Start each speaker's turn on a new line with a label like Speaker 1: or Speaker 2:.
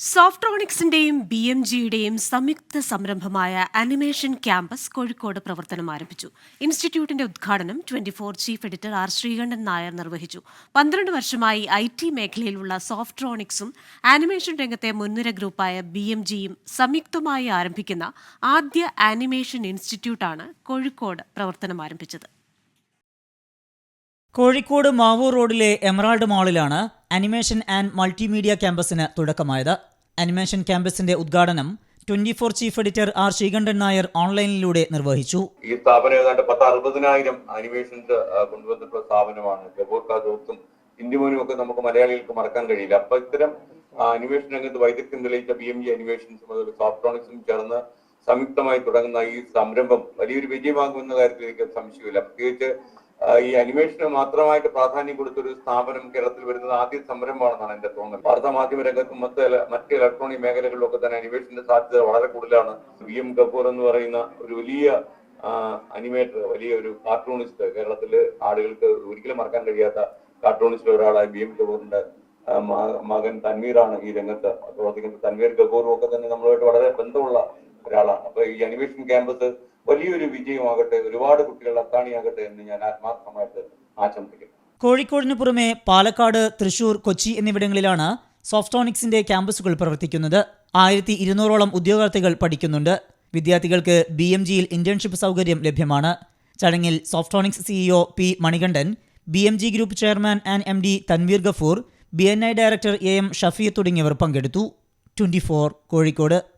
Speaker 1: സോഫ്ട്രോണിക്സിന്റെയും B M ജിയുടെയും സംയുക്ത സംരംഭമായ animation campus Kozhikode പ്രവർത്തനം ആരംഭിച്ചു. ഇൻസ്റ്റിറ്റ്യൂട്ടിന്റെ ഉദ്ഘാടനം twenty four chief editor R Sreekandan Nair നിർവഹിച്ചു. പന്ത്രണ്ട് വർഷമായി ഐ ടി മേഖലയിലുള്ള സോഫ്ട്രോണിക്സും ആനിമേഷൻ രംഗത്തെ മുൻനിര ഗ്രൂപ്പായ ബി എം ജിയും സംയുക്തമായി ആരംഭിക്കുന്ന ആദ്യ ആനിമേഷൻ ഇൻസ്റ്റിറ്റ്യൂട്ടാണ് കോഴിക്കോട് പ്രവർത്തനം ആരംഭിച്ചത്.
Speaker 2: കോഴിക്കോട് മാവൂർ റോഡിലെ എമറാൾഡ് മാളിലാണ് അനിമേഷൻ ആൻഡ് മൾട്ടിമീഡിയ ക്യാമ്പസിന് തുടക്കമായത്. അനിമേഷൻ ക്യാമ്പസിന്റെ ഉദ്ഘാടനം twenty four chief editor R Sreekandan Nair ഓൺലൈനിലൂടെ നിർവഹിച്ചു.
Speaker 3: ഈ സ്ഥാപനം ഏതാണ്ട് പത്ത് അറുപതിനായിരം അനിമേഷൻസ് കൊണ്ടുവന്നിട്ടുള്ള സ്ഥാപനമാണ്. കാജോത്തും ഇന്ത്യമോനും ഒക്കെ നമുക്ക് മലയാളികൾക്ക് മറക്കാൻ കഴിയില്ല. അപ്പൊ ഇത്തരം അനിമേഷൻ രംഗത്ത് വൈദഗ്ധ്യം തെളിയിച്ച ബി എം ജി അനിമേഷൻസും അതുപോലെ സോഫ്റ്റോണിക്സും ചേർന്ന് സംയുക്തമായി തുടങ്ങുന്ന ഈ സംരംഭം വലിയൊരു വിജയമാകുമെന്ന കാര്യത്തിൽ സംശയമില്ല. പ്രത്യേകിച്ച് ഈ അനിമേഷന് മാത്രമായിട്ട് പ്രാധാന്യം കൊടുത്തൊരു സ്ഥാപനം കേരളത്തിൽ വരുന്നത് ആദ്യ സംരംഭമാണെന്നാണ് എന്റെ തോന്നൽ. വാർത്താ മാധ്യമ രംഗത്തും മറ്റ് മറ്റ് ഇലക്ട്രോണിക് മേഖലകളിലൊക്കെ തന്നെ അനിമേഷന്റെ സാധ്യത വളരെ കൂടുതലാണ്. വി എം കപൂർ എന്ന് പറയുന്ന ഒരു വലിയ അനിമേറ്റർ വലിയ ഒരു കാർട്ടൂണിസ്റ്റ് കേരളത്തിൽ ആളുകൾക്ക് ഒരിക്കലും മറക്കാൻ കഴിയാത്ത കാർട്ടൂണിസ്റ്റ് ഒരാളായ ബി എം കപൂറിന്റെ മകൻ തൻവീറാണ് ഈ രംഗത്ത് പ്രവർത്തിക്കുന്നത്. തൻവീർ കപൂറും ഒക്കെ തന്നെ നമ്മളുമായിട്ട് വളരെ ബന്ധമുള്ള ഒരാളാണ്. അപ്പൊ ഈ അനിമേഷൻ ക്യാമ്പസ് വലിയൊരു വിജയമാകട്ടെ ഒരുപാട് കുട്ടികൾ അത്താണിയാകട്ടെ എന്ന് ഞാൻ ആത്മാർത്ഥമായിട്ട് ആശംസിക്കുന്നു.
Speaker 2: കോഴിക്കോടിന് പുറമെ പാലക്കാട് തൃശൂർ കൊച്ചി എന്നിവിടങ്ങളിലാണ് സോഫ്റ്റോണിക്സിന്റെ ക്യാമ്പസുകൾ പ്രവർത്തിക്കുന്നത്. ആയിരത്തി ഇരുന്നൂറോളം ഉദ്യോഗാർത്ഥികൾ പഠിക്കുന്നുണ്ട്. വിദ്യാർത്ഥികൾക്ക് ബി എം ജിയിൽ ഇന്റേൺഷിപ്പ് സൗകര്യം ലഭ്യമാണ്. ചടങ്ങിൽ Softonics C E O P Manikandan B M G group chairman and M D Tanveer Gafoor B N I director A M Shafeer തുടങ്ങിയവർ പങ്കെടുത്തു. ട്വന്റി കോഴിക്കോട്.